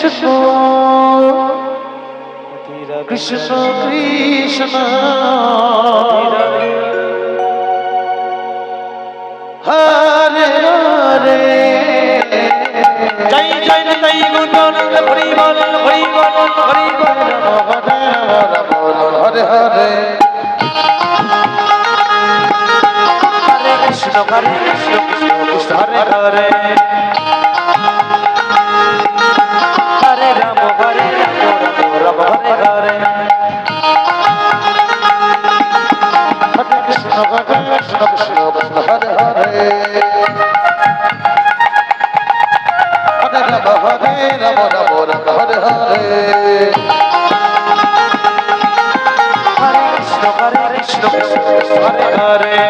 কৃষ্ণ কৃষ্ণ কৃষ্ণ হরে হরে জয় জয় জয় গুণ হরি বল হরি বল হরি বল হরে হরে হরে কৃষ্ণ হরে Krishna Krishna Krishna Hare Hare Hare Hare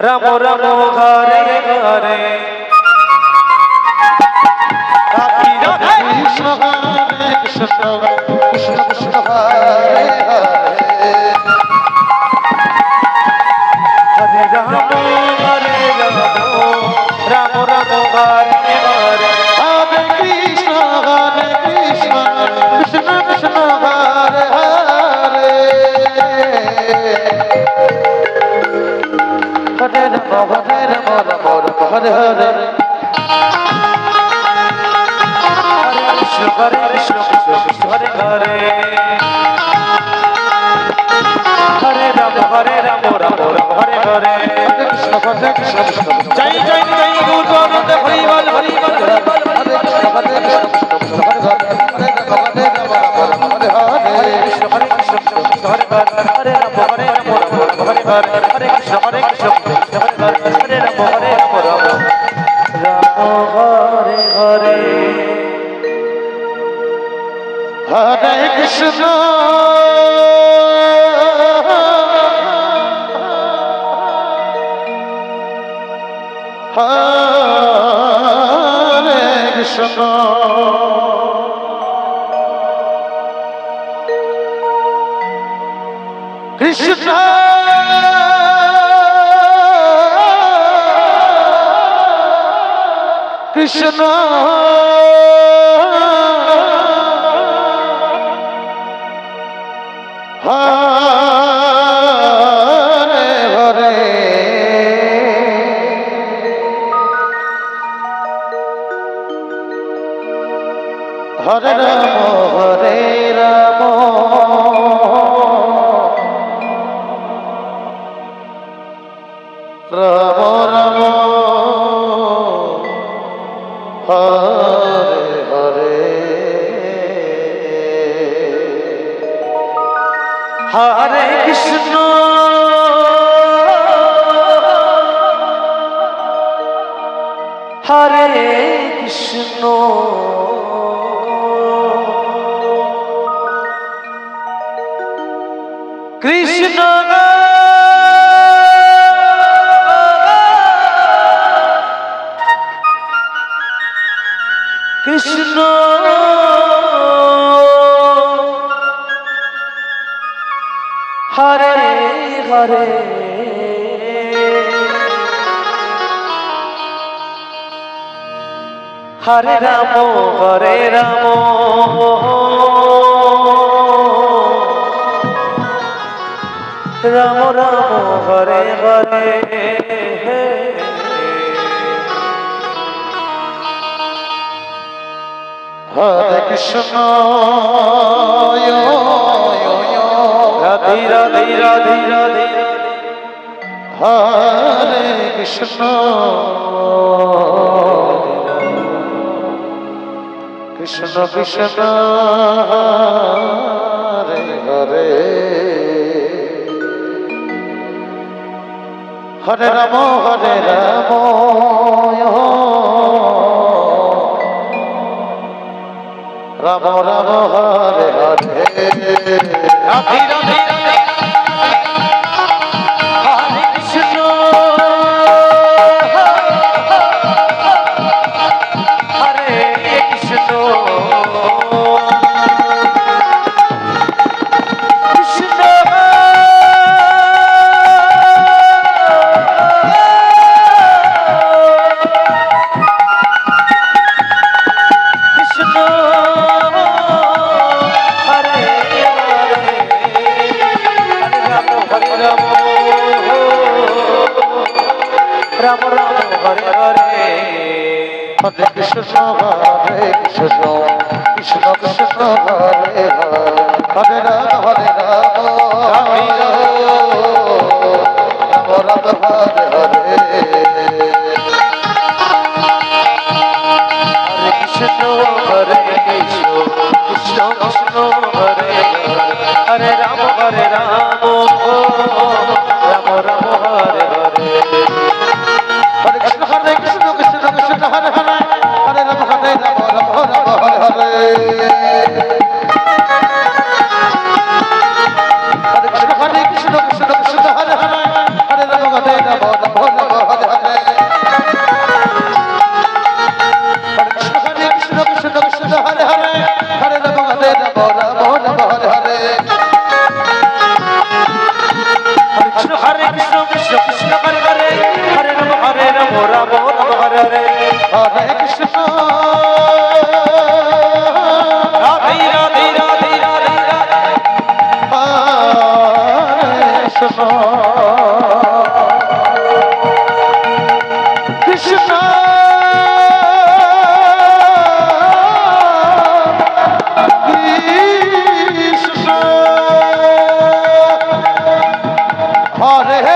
Ram Ram. Ram Ram হরে রাম রাম হরে হরে। হরে কৃষ্ণ হরে কৃষ্ণ কৃষ্ণ কৃষ্ণ, হরে হরে। হরে রাম হরে রাম রাম রাম, হরে হরে। হরে কৃষ্ণ হরে কৃষ্ণ কৃষ্ণ জয় জয় জয়, গুরু গোবিন্দ, হরি বল হরি বল হরি বল। হরে কৃষ্ণ হরে কৃষ্ণ কৃষ্ণ, হরে হরে হরে রাম হরে রাম রাম রাম হরে হরে কৃষ্ণ হরে কৃষ্ণ কৃষ্ণ হরে হরে হরে রাম হরে রাম রাম হরে হরে হরে কৃষ্ণ হরে কৃষ্ণ। কৃষ্ণ কৃষ্ণ। হরে কৃষ্ণ। হরে কৃষ্ণ। হরে রাম হরে রাম। রাম রাম হরে হরে হরে কৃষ্ণ রাধে রাধে রাধে রাধে। হরে কৃষ্ণ। কৃষ্ণ হরে হরে। হরে রাম হরে রাম রাম রাম হরে হরে। রাধে রাধে রাধে। হরে হরে কৃষ্ণ হরে Krishna Krishna Krishna Hare Hare Hare Nggak. ঘরে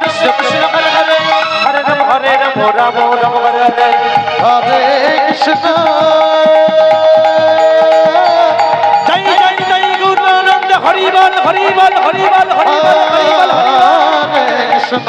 কৃষ্ণ কৃষ্ণ হরে হরে হরে রাম হরে রাম রাম রাম হরে হরে হরে কৃষ্ণ জয় জয় জয় গুণানন্দ হরি বল হরি বল হরি বল হরি বল হরি বল হরে কৃষ্ণ।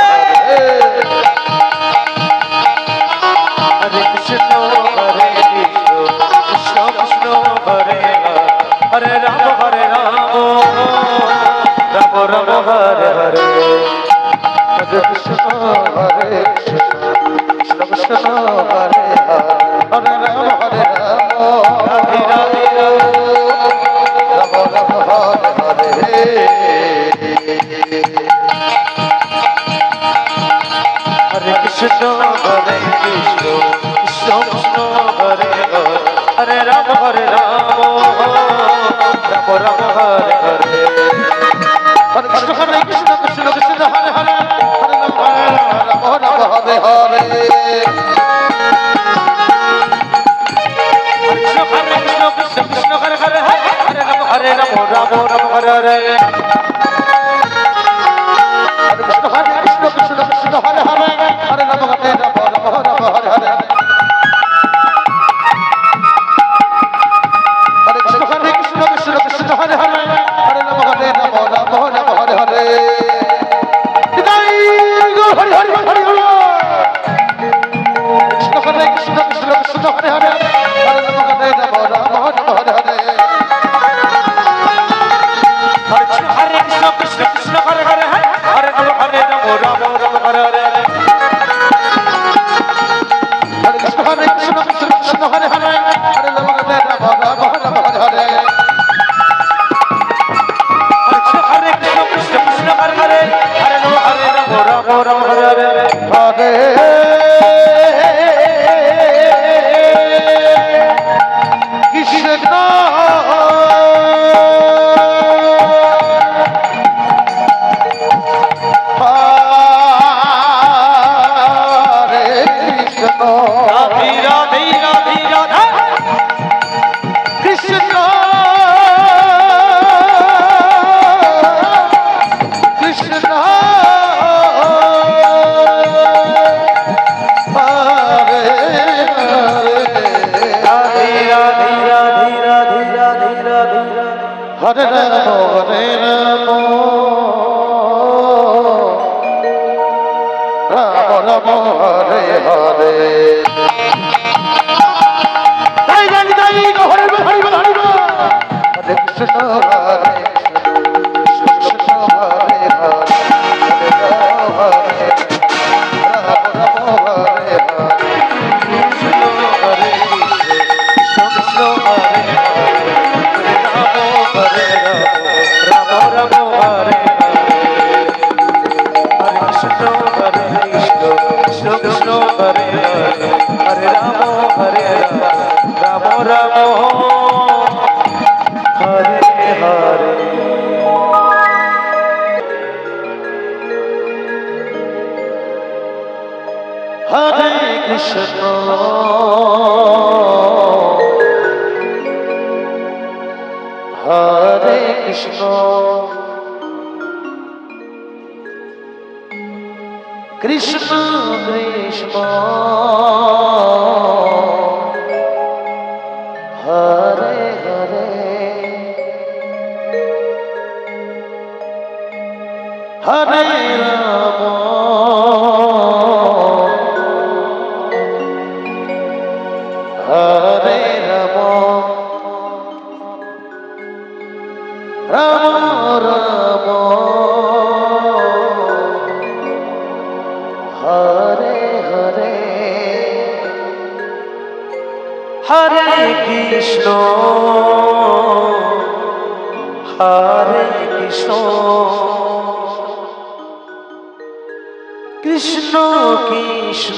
মোর মোর রে Sen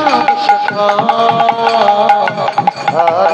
Shabbat Shalom.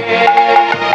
Yeah.